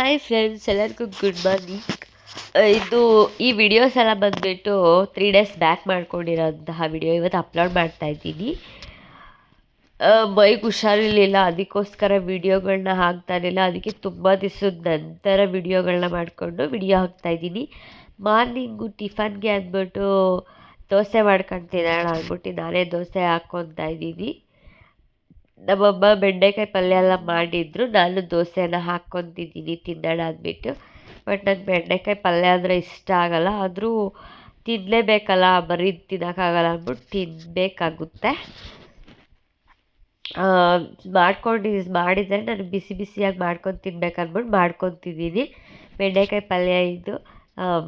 Hi friends ಎಲ್ಲರಿಗೂ good morning ಇದು ಈ ವಿಡಿಯೋಸ್ ಎಲ್ಲ ಬಂದುಬಿಟ್ಟು ತ್ರೀ ಡೇಸ್ ಬ್ಯಾಕ್ ಮಾಡ್ಕೊಂಡಿರೋಂತಹ ವಿಡಿಯೋ ಇವತ್ತು ಅಪ್ಲೋಡ್ ಮಾಡ್ತಾ ಇದ್ದೀನಿ. ಮೈಗೆ ಹುಷಾರಿರಲಿಲ್ಲ ಅದಕ್ಕೋಸ್ಕರ ವಿಡಿಯೋಗಳನ್ನ ಹಾಕ್ತಾ ಇರಲಿಲ್ಲ, ಅದಕ್ಕೆ ತುಂಬ ದಿವಸದ ನಂತರ ವಿಡಿಯೋಗಳನ್ನ ಮಾಡಿಕೊಂಡು ವಿಡಿಯೋ ಹಾಕ್ತಾ ಇದ್ದೀನಿ. ಮಾರ್ನಿಂಗು ಟಿಫನ್ಗೆ ಅಂದ್ಬಿಟ್ಟು ದೋಸೆ ಮಾಡ್ಕೊತಿದ್ದಾಳ, ಅಂದ್ಬಿಟ್ಟು ನಾನೇ ದೋಸೆ ಹಾಕ್ಕೊತಾ ಇದ್ದೀನಿ. ನಮ್ಮಮ್ಮ ಬೆಂಡೆಕಾಯಿ ಪಲ್ಯ ಎಲ್ಲ ಮಾಡಿದ್ರು. ನಾನು ದೋಸೆನ ಹಾಕ್ಕೊತಿದ್ದೀನಿ ತಿನ್ನೋಣ ಅಂದ್ಬಿಟ್ಟು. ಬಟ್ ನಂಗೆ ಬೆಂಡೆಕಾಯಿ ಪಲ್ಯ ಅಂದರೆ ಇಷ್ಟ ಆಗಲ್ಲ. ಆದರೂ ತಿನ್ನಲೇಬೇಕಲ್ಲ ಬರೀ ತಿನ್ನೋಕ್ಕಾಗಲ್ಲ ಅಂದ್ಬಿಟ್ಟು ತಿನ್ನಬೇಕಾಗುತ್ತೆ ಮಾಡ್ಕೊಂಡು ಮಾಡಿದರೆ ನಾನು ಬಿಸಿ ಬಿಸಿಯಾಗಿ ಮಾಡ್ಕೊಂಡು ತಿನ್ಬೇಕಂದ್ಬಿಟ್ಟು ಮಾಡ್ಕೊತಿದ್ದೀನಿ. ಬೆಂಡೆಕಾಯಿ ಪಲ್ಯ ಇದು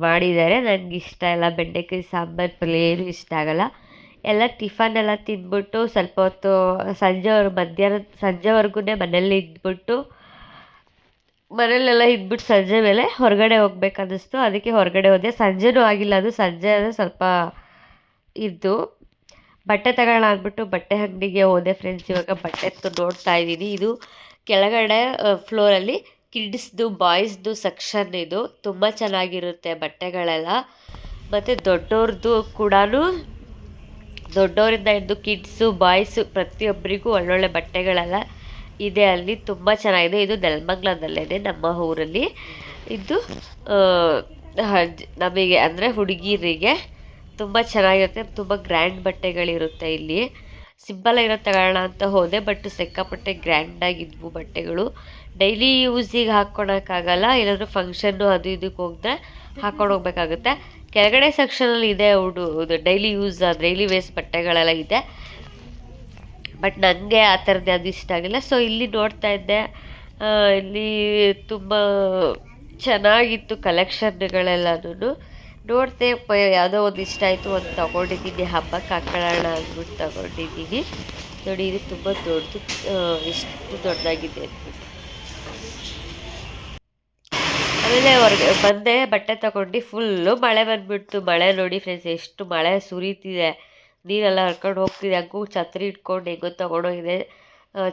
ಮಾಡಿದ್ದಾರೆ. ನನಗೆ ಇಷ್ಟ ಇಲ್ಲ. ಬೆಂಡೆಕಾಯಿ ಸಾಂಬಾರು ಪಲ್ಯ ಏನು ಇಷ್ಟ ಆಗಲ್ಲ. ಎಲ್ಲ ಟಿಫನ್ ಎಲ್ಲ ತಿಂದ್ಬಿಟ್ಟು ಸ್ವಲ್ಪ ಹೊತ್ತು ಸಂಜೆವರೆ ಮಧ್ಯಾಹ್ನ ಸಂಜೆವರೆಗೂ ಮನೇಲಿ ಇದ್ಬಿಟ್ಟು ಮನೇಲೆಲ್ಲ ಇದ್ಬಿಟ್ಟು ಸಂಜೆ ಮೇಲೆ ಹೊರಗಡೆ ಹೋಗ್ಬೇಕನ್ನಿಸ್ತು. ಅದಕ್ಕೆ ಹೊರಗಡೆ ಹೋದೆ. ಸಂಜೆನೂ ಆಗಿಲ್ಲ. ಅದು ಸಂಜೆ ಅಂದರೆ ಸ್ವಲ್ಪ ಇದ್ದು. ಬಟ್ಟೆ ತಗೋಣ ಅಂದ್ಬಿಟ್ಟು ಬಟ್ಟೆ ಅಂಗಡಿಗೆ ಹೋದೆ ಫ್ರೆಂಡ್ಸ್ ಇವಾಗ ಬಟ್ಟೆ ನೋಡ್ತಾ ಇದ್ದೀನಿ. ಇದು ಕೆಳಗಡೆ ಫ್ಲೋರಲ್ಲಿ ಕಿಡ್ಸ್ದು ಬಾಯ್ಸ್ದು ಸೆಕ್ಷನ್ ಇದು. ತುಂಬ ಚೆನ್ನಾಗಿರುತ್ತೆ ಬಟ್ಟೆಗಳೆಲ್ಲ. ಮತ್ತು ದೊಡ್ಡವ್ರದ್ದು ಕೂಡ ದೊಡ್ಡವರಿಂದ ಹಿಡಿದು ಕಿಡ್ಸು, ಬಾಯ್ಸು ಪ್ರತಿಯೊಬ್ಬರಿಗೂ ಒಳ್ಳೊಳ್ಳೆ ಬಟ್ಟೆಗಳೆಲ್ಲ ಇದೆ ಅಲ್ಲಿ. ತುಂಬ ಚೆನ್ನಾಗಿದೆ. ಇದು ನೆಲಮಂಗ್ಲದಲ್ಲೇ ನಮ್ಮ ಊರಲ್ಲಿ. ಇದು ನಮಗೆ ಅಂದರೆ ಹುಡುಗಿಯರಿಗೆ ತುಂಬ ಚೆನ್ನಾಗಿರುತ್ತೆ. ತುಂಬ ಗ್ರ್ಯಾಂಡ್ ಬಟ್ಟೆಗಳಿರುತ್ತೆ ಇಲ್ಲಿ. ಸಿಂಪಲ್ ಆಗಿರೋ ತಗೋಣ ಅಂತ ಹೋದೆ, ಬಟ್ ಸಿಕ್ಕಾಪಟ್ಟೆ ಗ್ರ್ಯಾಂಡಾಗಿದ್ವು ಬಟ್ಟೆಗಳು. ಡೈಲಿ ಯೂಸಿಗೆ ಹಾಕ್ಕೊಳಕ್ಕಾಗಲ್ಲ. ಏನಾದರೂ ಫಂಕ್ಷನ್ನು ಅದು ಇದಕ್ಕೆ ಹೋಗಿದ್ರೆ ಹಾಕ್ಕೊಂಡು ಹೋಗ್ಬೇಕಾಗುತ್ತೆ. ಕೆಳಗಡೆ ಸೆಕ್ಷನಲ್ಲಿ ಇದೆ ಅವಳು ಡೈಲಿ ಯೂಸ್ ಡೈಲಿ ವೇಸ್ ಬಟ್ಟೆಗಳೆಲ್ಲ ಇದೆ. ಬಟ್ ನನಗೆ ಆ ಥರದ್ದು ಅದು ಇಷ್ಟ ಆಗಿಲ್ಲ ಸೊ ಇಲ್ಲಿ ನೋಡ್ತಾ ಇದ್ದೆ. ಇಲ್ಲಿ ತುಂಬ ಚೆನ್ನಾಗಿತ್ತು ಕಲೆಕ್ಷನ್ಗಳೆಲ್ಲನೂ ನೋಡಿದೆ ಯಾವುದೋ ಒಂದು ಇಷ್ಟ ಆಯಿತು ಒಂದು ತೊಗೊಂಡಿದ್ದೀನಿ. ಹಬ್ಬಕ್ಕೆ ಹಾಕೊಳ್ಳೋಣ ಅಂದ್ಬಿಟ್ಟು ತೊಗೊಂಡಿದ್ದೀನಿ. ನೋಡಿ, ಇದು ತುಂಬ ದೊಡ್ಡದು ಇಷ್ಟು ದೊಡ್ಡದಾಗಿದೆ ಅಂದ್ಬಿಟ್ಟು. ಆಮೇಲೆ ಹೊರಗೆ ಬಂದೆ ಬಟ್ಟೆ ತಗೊಂಡು ಫುಲ್ಲು ಮಳೆ ಬಂದುಬಿಡ್ತು. ಮಳೆ ನೋಡಿ ಫ್ರೆಂಡ್ಸ್ ಎಷ್ಟು ಮಳೆ ಸುರಿತಿದೆ. ನೀರೆಲ್ಲ ಹರ್ಕೊಂಡು ಹೋಗ್ತಿದೆ. ಹಂಗೂ ಛತ್ರಿ ಇಟ್ಕೊಂಡು ಹೆಂಗೋ ತೊಗೊಂಡೋಗಿದೆ.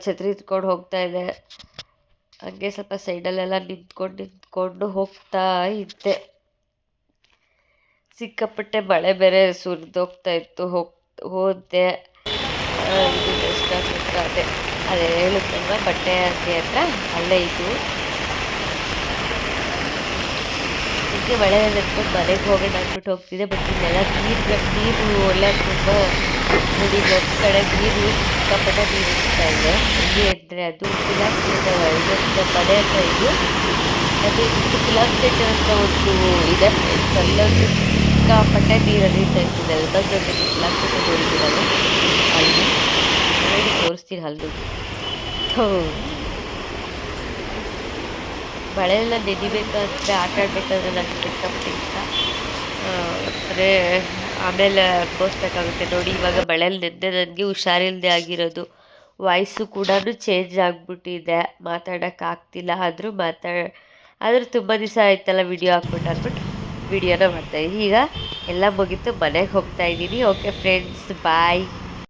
ಛತ್ರಿ ಇಟ್ಕೊಂಡು ಹೋಗ್ತಾ ಇದೆ. ಹಂಗೆ ಸ್ವಲ್ಪ ಸೈಡಲ್ಲೆಲ್ಲ ನಿಂತ್ಕೊಂಡು ನಿಂತ್ಕೊಂಡು ಹೋಗ್ತಾ ಇದ್ದೆ. ಸಿಕ್ಕಾಪಟ್ಟೆ ಮಳೆ ಬೇರೆ ಸುರಿದೋಗ್ತಾ ಇತ್ತು. ಹೋಗ್, ಹೋದೆ. ಅದೇ. ಅದೇ ಹೇಳುತ್ತಲ್ವ? ಬಟ್ಟೆ ಅಂಗಡಿ ಹತ್ರ? ಅಲ್ಲೇ ಇದು. ಹೀಗೆ ಮಳೆ ನೆನ್ಕೊಂಡು ಮನೆಗೆ ಹೋಗೋಣ ಅಂದ್ಬಿಟ್ಟು ಹೋಗ್ತಿದ್ದೆ ಬಟ್ ಇಲ್ಲೆಲ್ಲ ನೀರು ನೀರು ಎಲ್ಲ ತುಂಬ ನೋಡಿ ಒಂದು ಕಡೆ ನೀರು ಸಿಕ್ಕಾಪಟ್ಟೆ ನೀರು ಇರ್ತಾ ಇದೆ. ಎಲ್ಲಿ ಅಂದರೆ ಅದು ಪಿಲಾಸ್ಪೇಟ್ ಇದೊಂದು ಮನೆ ಹತ್ರ ಇದು. ಅದು ಇದು ಪಿಲಾಸ್ಪೇಟ್ ಅಂತ ಒಂದು ಇದೆ. ಅಲ್ಲೊಂದು ಸಿಕ್ಕಾಪಟ್ಟೆ ನೀರು ಹರಿತಾ ಇತ್ತು ಜೊತೆಗೆ ಪಿಲಾಸ್ಪೇಟ್ ನೋಡಿದ್ದೀರಲ್ಲ ಅಲ್ಲಿ. ನೋಡಿ ತೋರಿಸ್ತೀನಿ ಅಲ್ಲೂ ಮಳೆಯೆಲ್ಲ ನೆನಿಬೇಕಂದ್ರೆ ಆಟ ಆಡಬೇಕಾದ್ರೆ ನನಗೆ ಸಿಕ್ಕಾಪಟ್ಟೆ ಇಷ್ಟ. ಅಂದರೆ ಆಮೇಲೆ ಅನುಭವಿಸ್ಬೇಕಾಗುತ್ತೆ. ನೋಡಿ, ಇವಾಗ ಬಳೆಯಲ್ಲಿ ನೆನ್ನೆ ನನಗೆ ಹುಷಾರಿಲ್ಲದೆ ಆಗಿರೋದು. ವಾಯ್ಸು ಕೂಡ ಚೇಂಜ್ ಆಗಿಬಿಟ್ಟಿದೆ. ಮಾತಾಡೋಕ್ಕಾಗ್ತಿಲ್ಲ ಆದರೂ ಮಾತಾ ಆದರೂ ತುಂಬ ದಿವಸ ಆಯ್ತಲ್ಲ ವಿಡಿಯೋ ಹಾಕ್ಬಿಟ್ಟು ಅಂದ್ಬಿಟ್ಟು ವಿಡಿಯೋನ ಮಾಡ್ತಾಯಿದ್ದೀನಿ ಈಗ ಎಲ್ಲ ಮುಗಿತು, ಮನೆಗೆ ಹೋಗ್ತಾಯಿದ್ದೀನಿ ಓಕೆ ಫ್ರೆಂಡ್ಸ್ ಬಾಯ್